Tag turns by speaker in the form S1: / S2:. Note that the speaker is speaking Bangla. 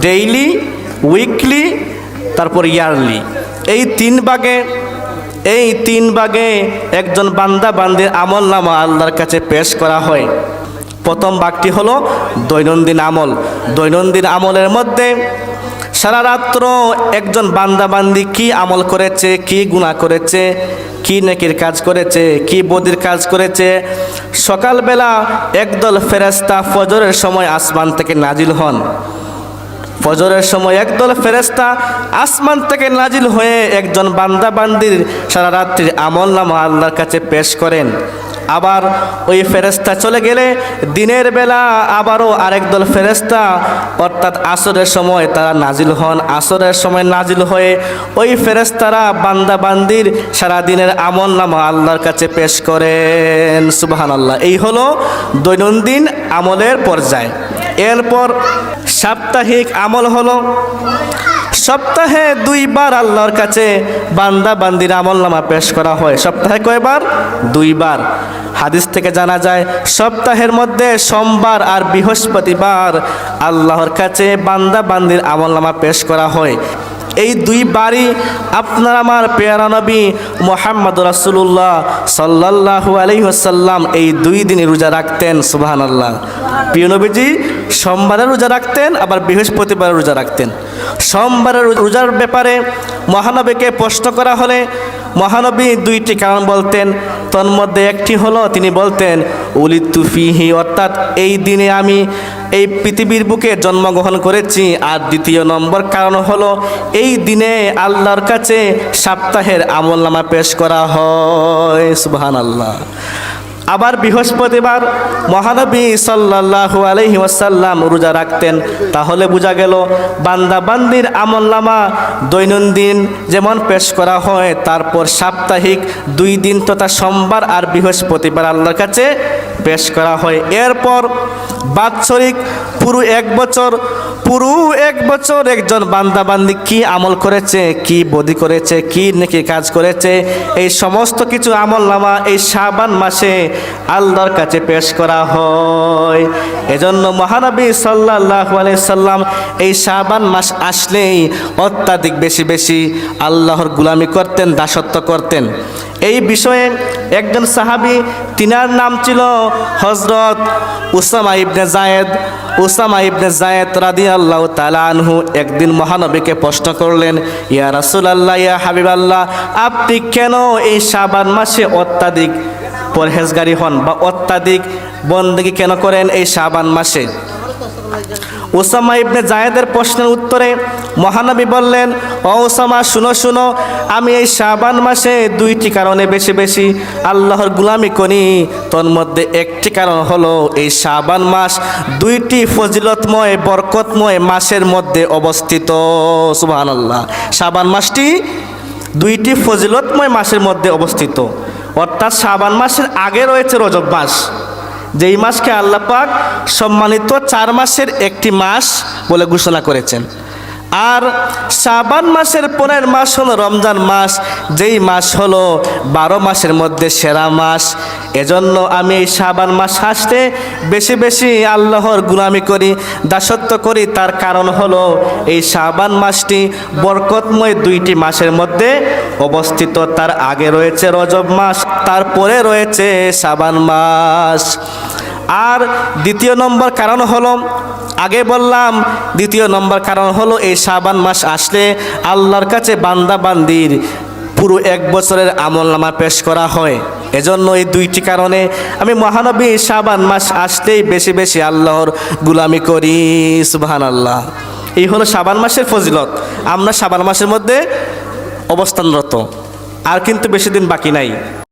S1: ডেইলি, উইকলি, তারপর ইয়ারলি। এই তিন ভাগে, এই তিন ভাগে একজন বান্দা বান্দির আমল নামা আল্লাহর কাছে পেশ করা হয়। প্রথম বাঘটি হলো দৈনন্দিন আমল। দৈনন্দিন আমলের মধ্যে সারা রাত্র একজন বান্দা বান্দি কি আমল করেছে, কি গুণা করেছে, কি নেকির কাজ করেছে, কি বদির কাজ করেছে, সকালবেলা একদল ফেরেস্তা ফজরের সময় আসমান থেকে নাজিল হন। ফজরের সময় একদল ফেরেস্তা আসমান থেকে নাজিল হয়ে একজন বান্দা বান্দির সারা রাত্রির আমল নামা আল্লাহর কাছে পেশ করেন। আবার ওই ফেরেস্তা চলে গেলে দিনের বেলা আবারও আরেক দল ফেরেস্তা অর্থাৎ আসরের সময় তারা নাজিল হন। আসরের সময় নাজিল হয়ে ওই ফেরেস্তারা বান্দা বান্দির সারা দিনের আমল নামা আল্লাহর কাছে পেশ করেন। সুবাহান আল্লাহ এই হলো দৈনন্দিন আমলের পর্যায়। এরপর সাপ্তাহিক আমল হলো, সপ্তাহে দুইবার আল্লাহর কাছে বান্দা বান্দির আমল নামা পেশ করা হয়। সপ্তাহে কয়বার? দুইবার। হাদিস থেকে জানা যায়, সপ্তাহের মধ্যে সোমবার আর বৃহস্পতিবার আল্লাহর কাছে বান্দা বান্দির আমল নামা পেশ করা হয়। এই দুই বাড়ি আপনার আমার পেয়ারা নবী মোহাম্মদ রাসুল্লাহ সাল্লাহু আলহিহাসাল্লাম এই দুই দিনে রোজা রাখতেন সুবাহান আল্লাহ প্রিয় নবীজি, সোমবারে রোজা রাখতেন, আবার বৃহস্পতিবারে রোজা রাখতেন। সোমবারের রোজার ব্যাপারে মহানবীকে প্রশ্ন করা হলে মহানবী দুইটি কারণ বলতেন। তন্মধ্যে একটি হলো, তিনি বলতেন উলি তুফিহি অর্থাৎ এই দিনে আমি এই পৃথিবীর বুকে জন্মগ্রহণ করেছি। আর দ্বিতীয় নম্বর কারণ হলো, এই দিনে আল্লাহর কাছে সপ্তাহের আমলনামা পেশ করা হয়। সুবহান আল্লাহ আবার বৃহস্পতিবার মহানবী সাল্লাহ আলহি ওয়াসাল্লাম রোজা রাখতেন। তাহলে বোঝা গেল, বান্দাবান্দির বান্দির আমলনামা দৈনন্দিন যেমন পেশ করা হয়, তারপর সাপ্তাহিক দুই দিন তথা সোমবার আর বৃহস্পতিবার আল্লাহর কাছে পেশ করা হয়। এরপর বাৎসরিক পুরো এক বছর, পুরো এক বছর একজন বান্দা বান্দি কি আমল করেছে, কি বদি করেছে, কি নাকি কাজ করেছে, এই সমস্ত কিছু আমল নামা এই শাবান মাসে আল্লাহর কাছে পেশ করা হয়। এজন্য মহানবী সাল্লাহ সাল্লাম এই শাবান মাস আসলেই অত্যাধিক বেশি বেশি আল্লাহর গুলামি করতেন, দাসত্ব করতেন। এই বিষয়ে একজন সাহাবি, তিনার নাম ছিল হজরত Usama ibne Zayed Usama ibne Zayed আল্লাহ আনহু একদিন মহানবীকে প্রশ্ন করলেন, ইয়া রাসুল আল্লাহ ইয়া হাবিব আল্লাহ আপনি কেন এই শাবান মাসে অত্যাধিক পরহেজগারি হন বা অত্যাধিক বন্দেগি কেন করেন এই শাবান মাসে? ওসামা ইবনে জায়েদের প্রশ্নের উত্তরে মহানবী বললেন, ও ওসামা, শুনো শুনো, আমি এই শাবান মাসে দুইটি কারণে বেশি বেশি আল্লাহর গুলামি করি। তোর মধ্যে একটি কারণ হলো এই শাবান মাস দুইটি ফজিলতময়, বরকতময় মাসের মধ্যে অবস্থিত। সুবহান আল্লাহ শাবান মাসটি দুইটি ফজিলতময় মাসের মধ্যে অবস্থিত। অর্থাৎ শাবান মাসের আগে রয়েছে রজব মাস। যেই মাসকে আল্লাহ পাক সম্মানিত চার মাসের একটি মাস বলে ঘোষণা করেছেন। আর শাবান মাসের পরের মাস হলো রমজান মাস, যেই মাস হলো বারো মাসের মধ্যে সেরা মাস। এজন্য আমি এই শাবান মাস আসতে বেশি বেশি আল্লাহর গুলামি করি, দাসত্ব করি। তার কারণ হলো এই শাবান মাসটি বরকতময় দুইটি মাসের মধ্যে অবস্থিত। তার আগে রয়েছে রজব মাস, তারপরে রয়েছে শাবান মাস। আর দ্বিতীয় নম্বর কারণ হলো, আগে বললাম, দ্বিতীয় নম্বর কারণ হলো এই শাবান মাস আসলে আল্লাহর কাছে বান্দা বান্দির পুরো এক বছরের আমল নামা পেশ করা হয়। এজন্য এই দুইটি কারণে আমি মহানবী শাবান মাস আসতেই বেশি বেশি আল্লাহর গুলামি করি সুবাহান আল্লাহ এই হলো শাবান মাসের ফজিলত। আমরা শাবান মাসের মধ্যে অবস্থানরত, আর কিন্তু বেশি দিন বাকি নাই।